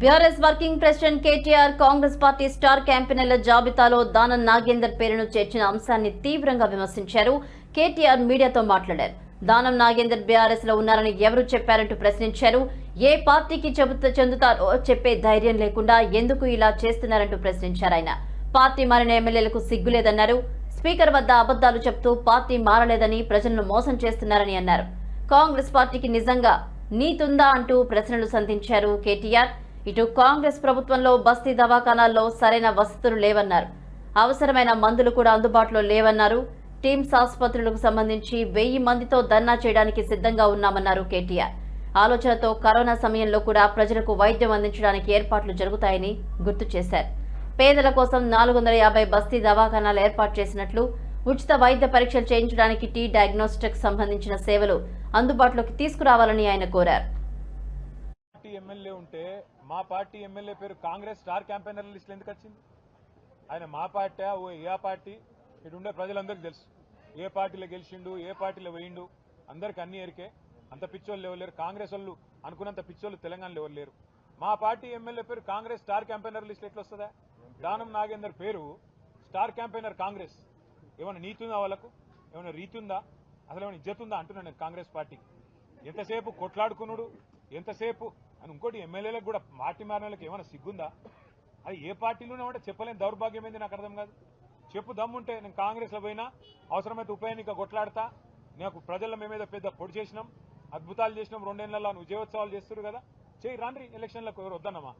BRS working president KTR Congress party star క్యాంపెయినర్ల జాబితాలో దానం నాగేందర్ పేరును చేర్చిన అంశాన్ని తీవ్రంగా విమర్శించారు. కేటీఆర్ మీడియాతో మాట్లాడారు. దానం నాగేందర్ బీఆర్ఎస్లో ఉన్నారని ఎవరు చెప్పారంటూ ప్రశ్నించారు. ఏ పార్టీకి చెబుత చెందుతారో చెప్పే ధైర్యం లేకుండా ఎందుకు ఇలా చేస్తున్నారంటూ ప్రశ్నించారు ఆయన. పార్టీ మారిన ఎమ్మెల్యేలకు సిగ్గులేదన్నారు స్పీకర్ వద్ద అబద్దాలు చెప్తూ పార్టీ మారలేదని ప్రజలను మోసం చేస్తున్నారని అన్నారు. కాంగ్రెస్ పార్టీకి నిజంగా నీతుందా అంటూ ప్రశ్నలు సంధించారు కేటీఆర్. ఇటు కాంగ్రెస్ ప్రభుత్వంలో బస్తీ దవాఖానాల్లో సరైన వసతులు లేవన్నారు. అవసరమైన మందులు కూడా అందుబాటులో లేవన్నారు. టీమ్స్ ఆసుపత్రులకు సంబంధించి వెయ్యి మందితో ధర్నా చేయడానికి సిద్ధంగా ఉన్నామన్నారు కేటీఆర్. ఆలోచనతో కరోనా సమయంలో కూడా ప్రజలకు వైద్యం అందించడానికి ఏర్పాట్లు జరుగుతాయని గుర్తు చేశారు. పేదల కోసం నాలుగు వందల యాభై బస్తీ దవాఖానాలు ఏర్పాటు చేసినట్లు ఉచిత వైద్య పరీక్షలు చేయించడానికి టీ డయాగ్నోస్టిక్ సంబంధించిన సేవలు అందుబాటులోకి తీసుకురావాలని ఆయన కోరారు. ఎమ్మెల్యే ఉంటే మా పార్టీ ఎమ్మెల్యే పేరు కాంగ్రెస్ స్టార్ క్యాంపెయినర్ లిస్ట్ ఎందుకు వచ్చింది? ఆయన మా పార్టీ ఓ ఏ పార్టీ? ఇటు ఉండే ప్రజలందరికీ తెలుసు. ఏ పార్టీలో గెలిచిండు ఏ పార్టీలో వేయిండు? అందరికి అన్ని ఎరికే అంత పిచ్చోళ్ళు ఎవరు లేరు? కాంగ్రెస్ వాళ్ళు అనుకున్నంత పిచ్చోళ్ళు తెలంగాణలో ఎవరు లేరు? మా పార్టీ ఎమ్మెల్యే పేరు కాంగ్రెస్ స్టార్ క్యాంపెయినర్ లిస్ట్ ఎట్లా వస్తుందా? దానం నాగేందర్ పేరు స్టార్ క్యాంపెయినర్ కాంగ్రెస్. ఏమైనా నీతి ఉందా వాళ్ళకు? ఏమైనా రీతి ఉందా? అసలు ఏమైనా ఇజ్జత్ ఉందా? అంటున్నాను కాంగ్రెస్ పార్టీ ఎంతసేపు కొట్లాడుకున్నాడు? ఎంతసేపు? అని ఇంకోటి ఎమ్మెల్యేలకు కూడా పార్టీ మారిన వాళ్ళకి ఏమైనా సిగ్గుందా? అది ఏ పార్టీలోనే ఉంటే చెప్పలేని దౌర్భాగ్యం ఏంది నాకు అర్థం కాదు. చెప్పు దమ్ముంటే నేను కాంగ్రెస్లో పోయినా అవసరమైతే ఉప ఎన్నిక కొట్లాడతా నాకు ప్రజల మేమేదో పెద్ద పొడి చేసినాం అద్భుతాలు చేసినాం రెండేళ్ళలో విజయోత్సవాలు చేస్తారు కదా. చేయి రాండ్రి ఎలక్షన్లకు ఎవరు వద్దన్నమా?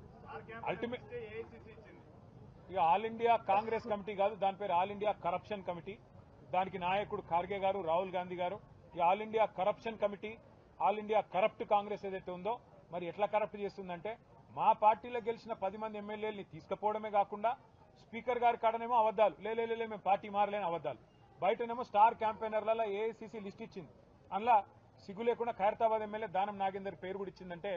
అల్టిమేట్ ఇక ఆల్ ఇండియా కాంగ్రెస్ కమిటీ కాదు దాని పేరు ఆల్ ఇండియా కరప్షన్ కమిటీ. దానికి నాయకుడు ఖార్గే గారు రాహుల్ గాంధీ గారు. ఈ all India corruption committee all India corrupt Congress ఏదైతే ఉందో మరి ఎట్లా కరప్ట్ చేస్తుందంటే మా పార్టీలో గెలిచిన పది మంది ఎమ్మెల్యేలని తీసుకుపోవడమే కాకుండా స్పీకర్ గారి కాడనేమో అబద్దాలు లేలే లే, మేము పార్టీ మారలేని అబద్దాలు బయటనేమో స్టార్ క్యాంపెయినర్లలో ఏఐసీసీ లిస్ట్ ఇచ్చింది. అందులో సిగ్గు లేకుండా ఖైరతాబాద్ ఎమ్మెల్యే దానం నాగేందర్ పేరు కూడా ఇచ్చిందంటే